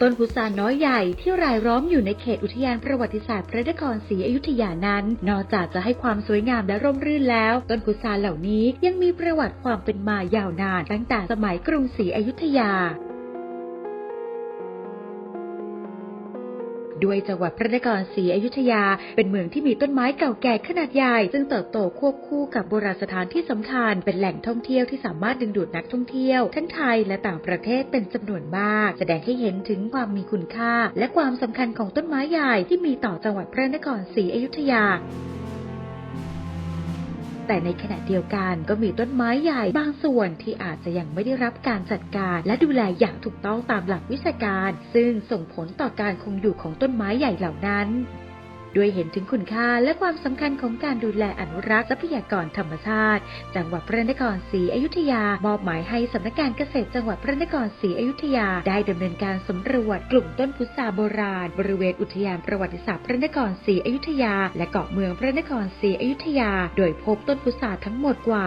ต้นพุทราน้อยใหญ่ที่รายล้อมอยู่ในเขตอุทยานประวัติศาสตร์พระนครศรีอยุธยานั้น นอกจากจะให้ความสวยงามและร่มรื่นแล้ว ต้นพุทราเหล่านี้ยังมีประวัติความเป็นมายาวนานตั้งแต่สมัยกรุงศรีอยุธยา ด้วยจังหวัดพระนครศรีอยุธยา เป็นเมืองที่มีต้นไม้เก่าแก่ขนาดใหญ่ ซึ่งเติบโตควบคู่กับโบราณสถานที่สำคัญ เป็นแหล่งท่องเที่ยวที่สามารถดึงดูดนักท่องเที่ยว ทั้งไทยและต่างประเทศเป็นจำนวนมาก แสดงให้เห็นถึงความมีคุณค่า และความสำคัญของต้นไม้ใหญ่ที่มีต่อจังหวัดพระนครศรีอยุธยา แต่ในขณะเดียวกันก็มีต้นไม้ใหญ่บางส่วนที่อาจจะยังไม่ได้รับการจัดการและดูแลอย่างถูกต้องตามหลักวิชาการ ซึ่งส่งผลต่อการคงอยู่ของต้นไม้ใหญ่เหล่านั้น ด้วยเห็นถึงคุณค่าและความสำคัญของการดูแลอนุรักษ์ทรัพยากรธรรมชาติ จังหวัดพระนครศรีอยุธยามอบหมายให้สำนักงานเกษตรจังหวัดพระนครศรีอยุธยา ได้ดำเนินการสำรวจกลุ่มต้นพุทราโบราณ บริเวณอุทยานประวัติศาสตร์พระนครศรีอยุธยา และเกาะเมืองพระนครศรีอยุธยา โดยพบต้นพุทราทั้งหมดกว่า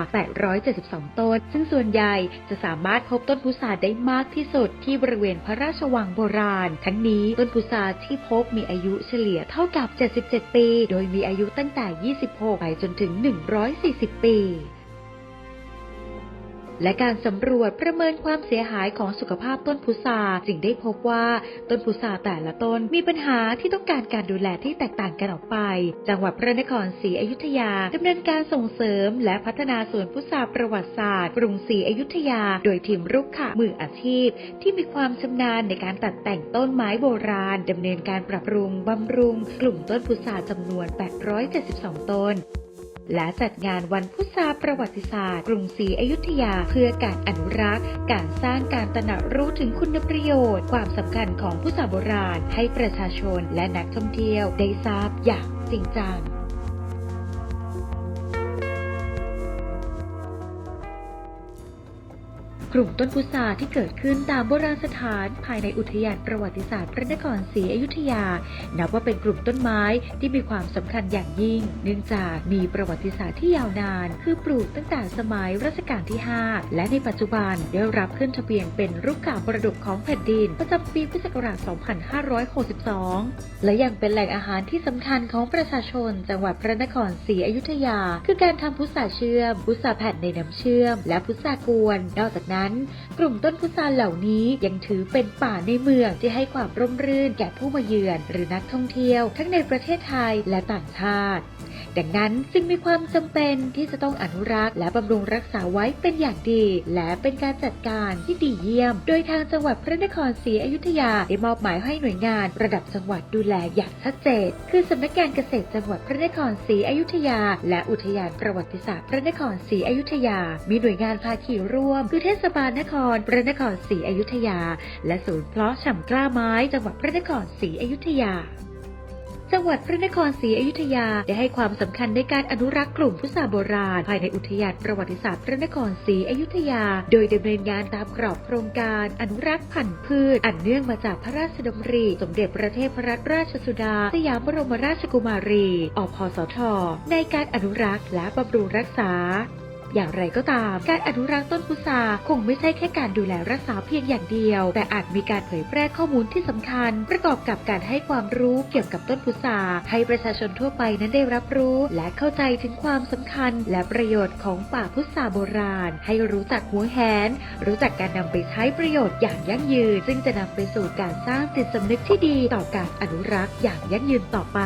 872 ต้น ซึ่งส่วนใหญ่จะสามารถพบต้นพุทราได้มากที่สุดที่บริเวณพระราชวังโบราณ ทั้งนี้ต้นพุทราที่พบมีอายุเฉลี่ยเท่ากับ17 ปี โดยมีอายุตั้งแต่ 26 ไปจนถึง 140 ปี และการสำรวจประเมินความเสียหายของสุขภาพต้นพุทราจึงได้พบว่าต้นพุทราแต่ละต้นมีปัญหาที่ต้องการการดูแลที่แตกต่างกันออกไป จังหวัดพระนครศรีอยุธยาดำเนินการส่งเสริม และพัฒนาสวนพุทราประวัติศาสตร์กรุงศรีอยุธยา โดยทีมรุกขะมืออาชีพ ที่มีความชำนาญในการตัดแต่งต้นไม้โบราณดำเนินการปรับปรุงบำรุง กลุ่มต้นพุทราจำนวน 872 ต้น และจัดงานวันพุทธาประวัติศาสตร์ กรุงศรีอยุธยา เพื่อการอนุรักษ์ การสร้างการตระหนักรู้ถึงคุณประโยชน์ ความสำคัญของพุทธาโบราณ ให้ประชาชนและนักท่องเที่ยวได้ทราบอย่างจริงจัง กลุ่มต้นพุทราที่เกิดขึ้นตามโบราณสถานภายในอุทยานประวัติศาสตร์พระนครศรีอยุธยา นับว่าเป็นกลุ่มต้นไม้ที่มีความสำคัญอย่างยิ่ง เนื่องจากมีประวัติศาสตร์ที่ยาวนาน คือปลูกตั้งแต่สมัยรัชกาลที่ 5 และในปัจจุบันได้รับขึ้นทะเบียนเป็นรุกขามระดกของแผ่นดิน ประจำปีพุทธศักราช 2562 และยังเป็นแหล่งอาหารที่สำคัญของประชาชน จังหวัดพระนครศรีอยุธยา คือการทำพุทราเชื่อมพุทราแผ่นในน้ำเชื่อม และพุทรากวนนอกจากนั้นกลุ่มต้นพุทราเหล่านี้ยังถือเป็นป่าในเมืองที่ให้ความร่มรื่นแก่ผู้มาเยือนหรือนักท่องเที่ยว ทั้งในประเทศไทยและต่างชาติ ดังนั้นจึงมีความจำเป็นที่จะต้องอนุรักษ์ และบำรุงรักษาไว้เป็นอย่างดี และเป็นการจัดการที่ดีเยี่ยม โดยทางจังหวัดพระนครศรีอยุธยาได้มอบหมายให้หน่วยงาน ระดับจังหวัดดูแลอย่างชัดเจน คือสำนักงานเกษตรจังหวัดพระนครศรีอยุธยา และอุทยานประวัติศาสตร์พระนครศรีอยุธยา มีหน่วยงานภาคีร่วม คือเทศบาลนครพระนครศรีอยุธยา และศูนย์เพาะฉ่ำกล้าไม้จังหวัดพระนครศรีอยุธยา จังหวัดพระนครศรีอยุธยาได้ให้ความสำคัญในการอนุรักษ์กลุ่มพุทราโบราณ ภายในอุทยานประวัติศาสตร์พระนครศรีอยุธยา โดยดำเนินงานตามกรอบโครงการอนุรักษ์พันธุ์พืช อันเนื่องมาจากพระราชดำริ สมเด็จพระเทพรัตนราชสุดา สยามบรมราชกุมารี อพสท ในการอนุรักษ์และบำรุงรักษา อย่างไรก็ตาม การอนุรักษ์ต้นพุทราคงไม่ใช่แค่การดูแลรักษาเพียงอย่างเดียว แต่อาจมีการเผยแพร่ข้อมูลที่สำคัญ ประกอบกับการให้ความรู้เกี่ยวกับต้นพุทราให้ประชาชนทั่วไปนั้นได้รับรู้ และเข้าใจถึงความสำคัญ และประโยชน์ของป่าพุทราโบราณ ให้รู้จักหัวแหน รู้จักการนำไปใช้ประโยชน์อย่างยั่งยืน ซึ่งจะนำไปสู่การสร้างจิตสำนึกที่ดีต่อการอนุรักษ์อย่างยั่งยืนต่อไป